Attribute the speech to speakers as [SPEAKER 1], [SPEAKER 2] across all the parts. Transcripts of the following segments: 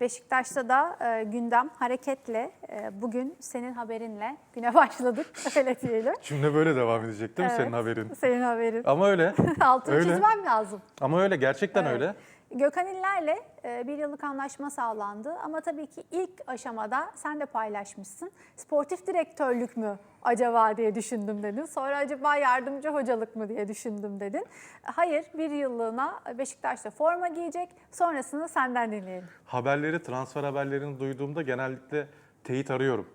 [SPEAKER 1] Beşiktaş'ta da e, gündem hareketle e, bugün senin haberinle güne başladık öyle diyelim.
[SPEAKER 2] Şimdi böyle devam edecek değil mi
[SPEAKER 1] Evet,
[SPEAKER 2] senin haberin?
[SPEAKER 1] Senin haberin.
[SPEAKER 2] Ama öyle.
[SPEAKER 1] Altını
[SPEAKER 2] öyle.
[SPEAKER 1] çizmem lazım.
[SPEAKER 2] Ama öyle gerçekten öyle.
[SPEAKER 1] Gökhan İller'le e, bir yıllık anlaşma sağlandı ama tabii ki ilk aşamada sen de paylaşmışsın. Sportif direktörlük mü acaba diye düşündüm dedin. Sonra acaba yardımcı hocalık mı diye düşündüm dedin. Hayır bir yıllığına Beşiktaş'ta forma giyecek. Sonrasını senden dinleyelim.
[SPEAKER 2] Haberleri, transfer haberlerini duyduğumda genellikle teyit arıyorum.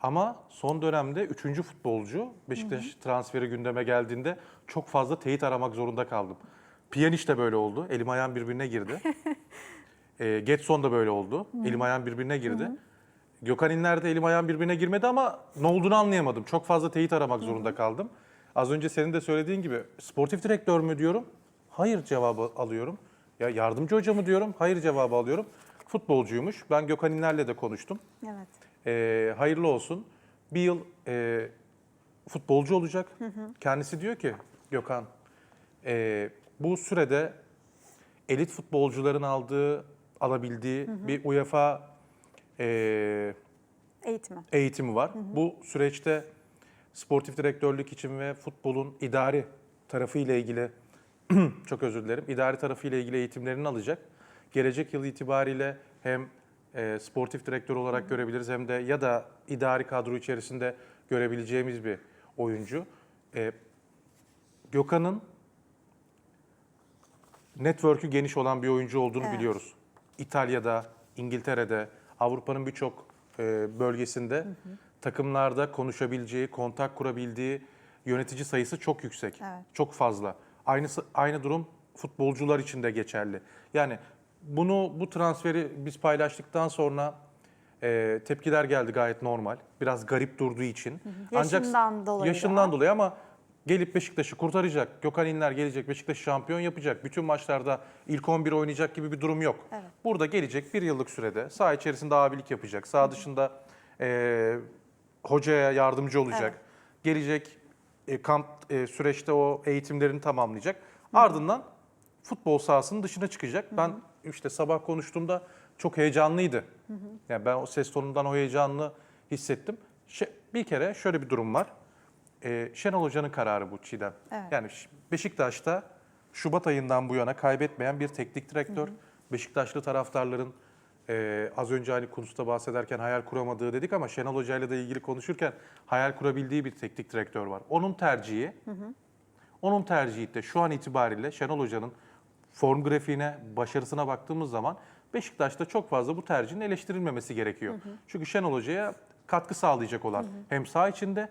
[SPEAKER 2] Ama son dönemde üçüncü futbolcu Beşiktaş transferi gündeme geldiğinde çok fazla teyit aramak zorunda kaldım. Pjanic de böyle oldu. Elim ayağım birbirine girdi. e, Getson da böyle oldu. Elim ayağım birbirine girdi. Gökhan İnler de elim ayağım birbirine girmedi ama ne olduğunu anlayamadım. Çok fazla teyit aramak zorunda kaldım. Az önce senin de söylediğin gibi sportif direktör mü diyorum? Hayır cevabı alıyorum. Ya yardımcı hoca mı diyorum? Hayır cevabı alıyorum. Futbolcuymuş. Ben Gökhan İnler'le de konuştum.
[SPEAKER 1] Evet.
[SPEAKER 2] Ee, hayırlı olsun. Bir yıl e, futbolcu olacak. Kendisi diyor ki Gökhan, e, bu sürede elit futbolcuların aldığı, alabildiği bir UEFA e,
[SPEAKER 1] Eğitimi.
[SPEAKER 2] eğitimi var. Bu süreçte sportif direktörlük için ve futbolun idari tarafı ile ilgili çok özür dilerim. idari tarafı ile ilgili eğitimlerini alacak. Gelecek yıl itibariyle hem e, sportif direktör olarak görebiliriz hem de ya da idari kadro içerisinde görebileceğimiz bir oyuncu. E, Gökhan'ın network'ü geniş olan bir oyuncu olduğunu
[SPEAKER 1] Evet.
[SPEAKER 2] biliyoruz. İtalya'da, İngiltere'de, Avrupa'nın birçok e, bölgesinde takımlarda konuşabileceği, kontak kurabildiği yönetici sayısı çok yüksek.
[SPEAKER 1] Evet.
[SPEAKER 2] Çok fazla. Aynısı aynı durum futbolcular için de geçerli. Yani bunu bu transferi biz paylaştıktan sonra e, tepkiler geldi gayet normal. Biraz garip durduğu için.
[SPEAKER 1] Yaşından dolayı
[SPEAKER 2] Yaşından
[SPEAKER 1] da.
[SPEAKER 2] dolayı ama gelip Beşiktaş'ı kurtaracak. Gökhan İnler gelecek Beşiktaş'ı şampiyon yapacak. Bütün maçlarda ilk 11 oynayacak gibi bir durum yok.
[SPEAKER 1] Evet.
[SPEAKER 2] Burada gelecek bir yıllık sürede saha içerisinde abilik yapacak. Saha dışında e, hocaya yardımcı olacak.
[SPEAKER 1] Evet.
[SPEAKER 2] Gelecek e, kamp e, süreçte o eğitimlerini tamamlayacak. Ardından futbol sahasının dışına çıkacak. Ben işte sabah konuştuğumda çok heyecanlıydı. Yani ben o ses tonundan o heyecanını hissettim. Şe- bir kere şöyle bir durum var. Ee, Şenol Hoca'nın kararı bu Çiğdem.
[SPEAKER 1] Evet.
[SPEAKER 2] Yani Beşiktaş'ta Şubat ayından bu yana kaybetmeyen bir teknik direktör. Beşiktaşlı taraftarların e, az önce hani Kunus'ta bahsederken hayal kuramadığı dedik ama Şenol Hoca ile de ilgili konuşurken hayal kurabildiği bir teknik direktör var. Onun tercihi, onun tercihi de şu an itibariyle Şenol Hoca'nın form grafiğine, başarısına baktığımız zaman Beşiktaş'ta çok fazla bu tercihin eleştirilmemesi gerekiyor. Çünkü Şenol Hoca'ya katkı sağlayacak olan hem saha içinde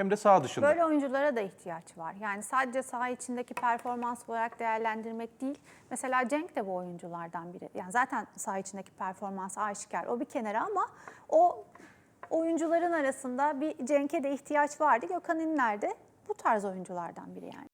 [SPEAKER 2] hem de saha dışında.
[SPEAKER 1] Böyle oyunculara da ihtiyaç var. Yani sadece saha içindeki performans olarak değerlendirmek değil. Mesela Cenk de bu oyunculardan biri. Yani zaten saha içindeki performans aşikar. O bir kenara ama o oyuncuların arasında bir Cenk'e de ihtiyaç vardı. Gökhan İnler de bu tarz oyunculardan biri yani.